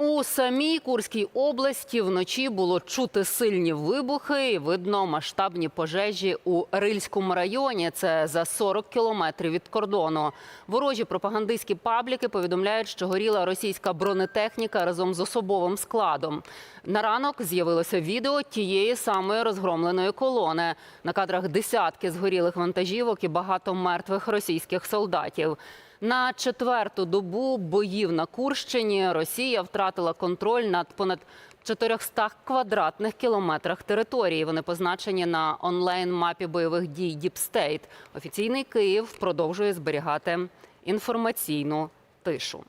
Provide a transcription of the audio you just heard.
У самій Курській області вночі було чути сильні вибухи і видно масштабні пожежі у Рильському районі. Це за 40 кілометрів від кордону. Ворожі пропагандистські пабліки повідомляють, що горіла російська бронетехніка разом з особовим складом. На ранок з'явилося відео тієї самої розгромленої колони. На кадрах десятки згорілих вантажівок і багато мертвих російських солдатів. На четверту добу боїв на Курщині Росія втратила контроль над понад 400 квадратних кілометрах території. Вони позначені на онлайн-мапі бойових дій Діпстейт. Офіційний Київ продовжує зберігати інформаційну тишу.